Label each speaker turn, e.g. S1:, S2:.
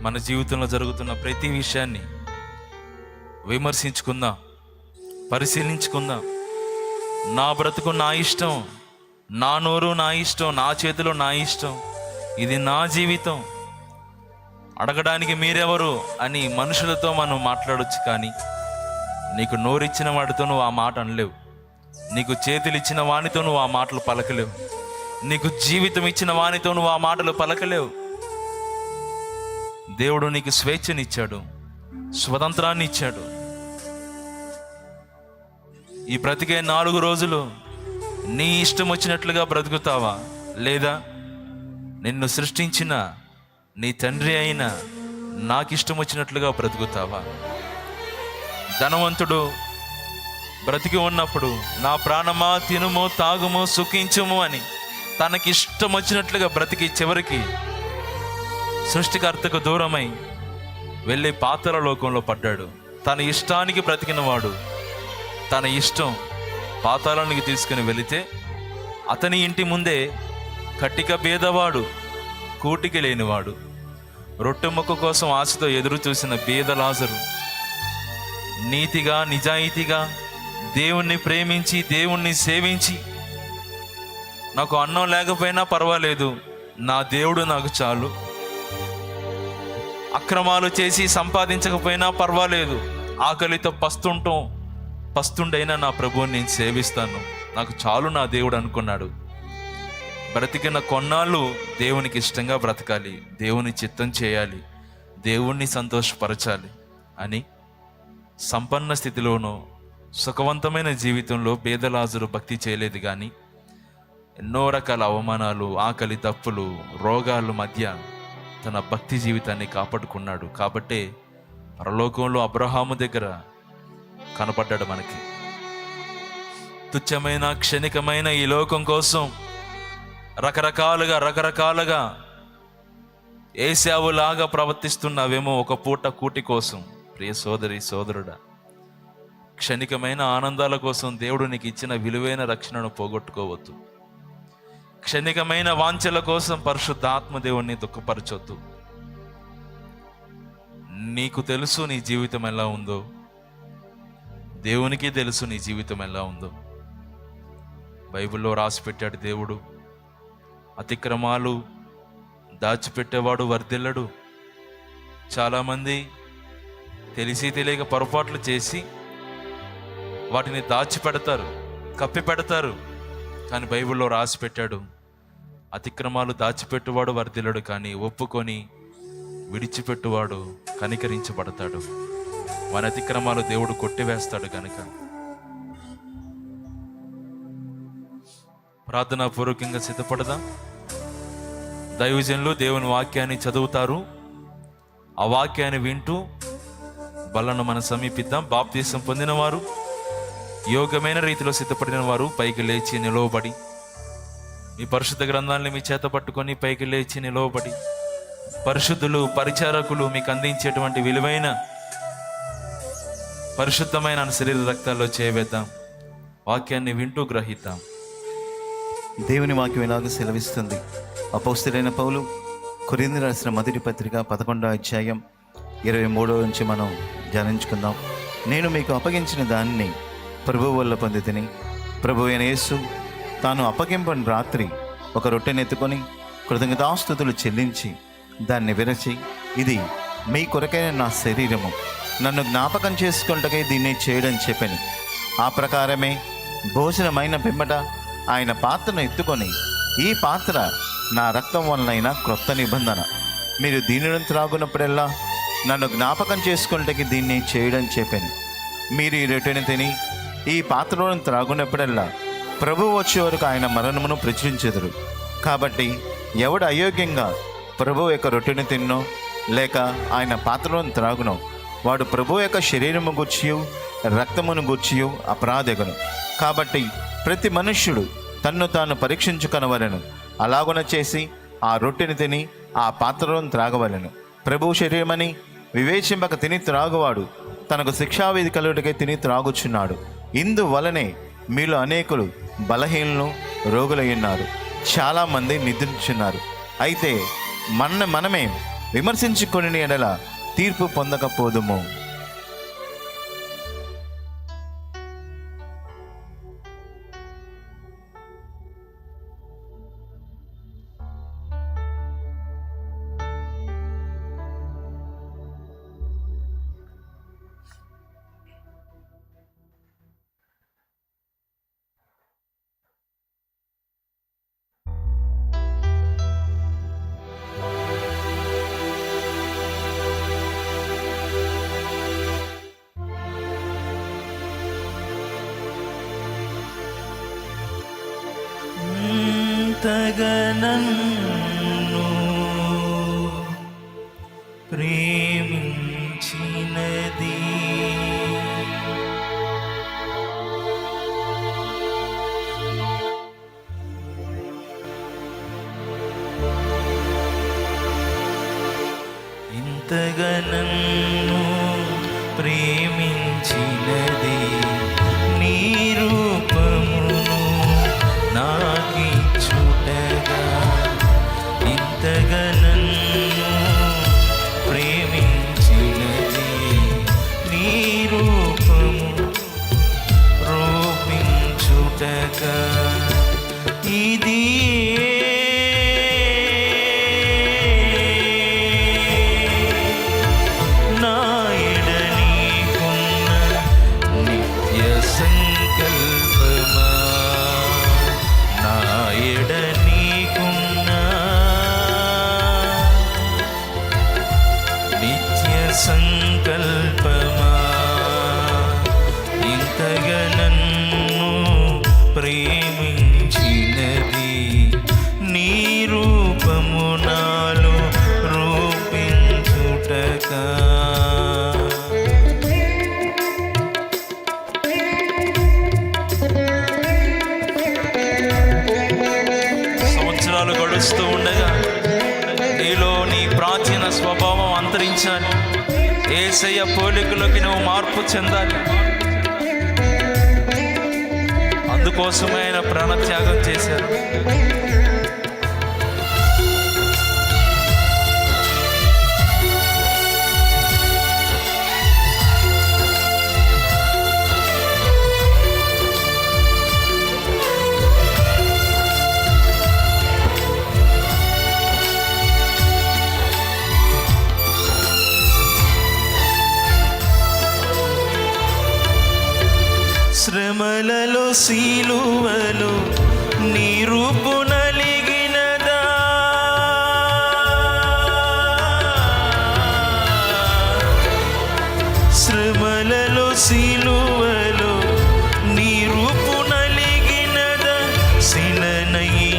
S1: మన జీవితంలో జరుగుతున్న ప్రతి విషయాన్ని విమర్శించుకుందాం పరిశీలించుకుందాం. నా బ్రతుకు నా ఇష్టం నా నోరు నా ఇష్టం నా చేతిలో నా ఇష్టం ఇది నా జీవితం. అడగడానికి మీరెవరు అని మనుషులతో మనం మాట్లాడొచ్చు కానీ నీకు నోరిచ్చిన వాడితో నువ్వు ఆ మాట అనలేవు. నీకు చేతులు ఇచ్చిన వానితో నువ్వు ఆ మాటలు పలకలేవు. నీకు జీవితం ఇచ్చిన వానితో నువ్వు ఆ మాటలు పలకలేవు. దేవుడు నీకు స్వేచ్ఛనిచ్చాడు స్వతంత్రాన్ని ఇచ్చాడు ఈ బ్రతికే నాలుగు రోజులు నీ ఇష్టం వచ్చినట్లుగా బ్రతుకుతావా? లేదా నిన్ను సృష్టించిన నీ తండ్రి అయిన నాకు ఇష్టం వచ్చినట్లుగా బ్రతుకుతావా? ధనవంతుడు బ్రతికి ఉన్నప్పుడు నా ప్రాణమా తినుము తాగుము సుఖించుము అని తనకి ఇష్టం వచ్చినట్లుగా బ్రతికి చివరికి సృష్టికర్తకు దూరమై వెళ్ళి పాతల లోకంలో పడ్డాడు. తన ఇష్టానికి బ్రతికినవాడు. తన ఇష్టం పాతాళానికి తీసుకుని వెళితే అతని ఇంటి ముందే కట్టిక బీదవాడు కూటికి లేనివాడు. రొట్టె మొక్క కోసం ఆశతో ఎదురు చూసిన బీద లాజరు నీతిగా నిజాయితీగా దేవుణ్ణి ప్రేమించి దేవుణ్ణి సేవించి నాకు అన్నం లేకపోయినా పర్వాలేదు నా దేవుడు నాకు చాలు. అక్రమాలు చేసి సంపాదించకపోయినా పర్వాలేదు. ఆకలితో పస్తుంటాం పస్తుండైనా నా ప్రభువుని నేను సేవిస్తాను. నాకు చాలు నా దేవుడు అనుకున్నాడు. బ్రతికిన కొన్నాళ్ళు దేవునికి ఇష్టంగా బ్రతకాలి. దేవుని చిత్తం చేయాలి. దేవుణ్ణి సంతోషపరచాలి అని సంపన్న స్థితిలోనూ సుఖవంతమైన జీవితంలో పేదలాజులు భక్తి చేయలేదు కానీ ఎన్నో రకాల అవమానాలు ఆకలి తప్పులు రోగాలు మధ్య తన భక్తి జీవితాన్ని కాపాడుకున్నాడు. కాబట్టే పరలోకంలో అబ్రహాము దగ్గర కనపడ్డాడు మనకి. తుచ్చమైన క్షణికమైన ఈ లోకం కోసం రకరకాలుగా రకరకాలుగా ఏసావులాగా ప్రవర్తిస్తున్నావేమో ఒక పూట కూటి కోసం. ప్రియ సోదరి సోదరుడా క్షణికమైన ఆనందాల కోసం దేవుడు నీకు ఇచ్చిన విలువైన రక్షణను పోగొట్టుకోవద్దు. క్షణికమైన వాంఛల కోసం పరిశుద్ధ ఆత్మదేవుణ్ణి దుఃఖపరచొద్దు. నీకు తెలుసు నీ జీవితం ఎలా ఉందో. దేవునికి తెలుసు నీ జీవితం ఎలా ఉందో. బైబిల్లో రాసి పెట్టాడు దేవుడు. అతిక్రమాలు దాచిపెట్టేవాడు వర్ధిల్లడు. చాలామంది తెలిసి తెలియక పొరపాట్లు చేసి వాటిని దాచిపెడతారు కప్పి పెడతారు కానీ బైబిల్లో రాసి పెట్టాడు. అతిక్రమాలు దాచిపెట్టువాడు వర్ధిల్లడు కానీ ఒప్పుకొని విడిచిపెట్టువాడు కనికరించబడతాడు. వాని అతిక్రమాలు దేవుడు కొట్టివేస్తాడు గనుక. ప్రార్థనా పూర్వకంగా సిద్ధపడదా? దైవజనులు దేవుని వాక్యాన్ని చదువుతారు. ఆ వాక్యాన్ని వింటూ బలను మనం సమీపిద్దాం. బాప్తీసం పొందిన యోగ్యమైన యోగమైన రీతిలో సిద్ధపడిన వారు పైకి లేచి నిలవబడి మీ పరిశుద్ధ గ్రంథాలను మీ చేత పట్టుకొని పైకి లేచి నిలవబడి పరిశుద్ధులు పరిచారకులు మీకు అందించేటువంటి విలువైన పరిశుద్ధమైన శరీర రక్తాల్లో చేవేద్దాం. వాక్యాన్ని వింటూ గ్రహిద్దాం.
S2: దేవుని వాక్యం ఇలాగ సెలవిస్తుంది? అపౌస్తులైన పౌలు కొరింది రాసిన మొదటి పత్రిక పదకొండో అధ్యాయం ఇరవై మూడో నుంచి మనం ధ్యానించుకుందాం. నేను మీకు అప్పగించిన దాన్ని ప్రభు వల్ల పొంది తిని. ప్రభు అయిన యేసు తాను అప్పగింపని రాత్రి ఒక రొట్టెనెత్తుకొని కృతజ్ఞతాస్థుతులు చెల్లించి దాన్ని విరచి ఇది మీ కొరకైన నా శరీరము. నన్ను జ్ఞాపకం చేసుకుంటకే దీన్ని చేయడం చెప్పాను. ఆ ప్రకారమే భోజనమైన పిమ్మట ఆయన పాత్రను ఎత్తుకొని ఈ పాత్ర నా రక్తం వలనైన క్రొత్త నిబంధన. మీరు దీనిని త్రాగునప్పుడల్లా నన్ను జ్ఞాపకం చేసుకుంటకి దీన్ని చేయడం చెప్పాను. మీరు ఈ రొట్టెని తిని ఈ పాత్రలను త్రాగునప్పుడల్లా ప్రభు వచ్చే వరకు ఆయన మరణమును ప్రచురించెదరు. కాబట్టి ఎవడు అయోగ్యంగా ప్రభు యొక్క రొట్టెను తిన్నో లేక ఆయన పాత్రలను త్రాగునో వాడు ప్రభు యొక్క శరీరము గుర్చియు రక్తమును గుర్చియు అపరాధగను. కాబట్టి ప్రతి మనుష్యుడు తన్ను తాను పరీక్షించుకొనవలను. అలాగున చేసి ఆ రొట్టెని తిని ఆ పాత్రలను త్రాగవలెను. ప్రభు శరీరమని వివేచింపక తిని త్రాగువాడు తనకు శిక్షావేది కలుగుటకై తిని త్రాగుచున్నాడు. ఇందువలనే మీలో అనేకులు బలహీనలు రోగులై ఉన్నారు చాలామంది నిద్రించున్నారు. అయితే మన మనమే విమర్శించుకొని ఎడల తీర్పు పొందకపోదుము.
S1: తగనన్ను ప్రేమించినది. ఇంతగనన్ను ప్రేమించినది. ప్రాచీన స్వభావం అంతరించాలి. ఏసయ్య పోలికలోకి నువ్వు మార్పు చెందాలి. అందుకోసమే ఆయన ప్రాణత్యాగం చేశారు. శ్రమలలో శీలువలో నీ నలిగినదా. శ్రమలలో శీలువలో నీ రూపు నలిగినదా శిలనైనా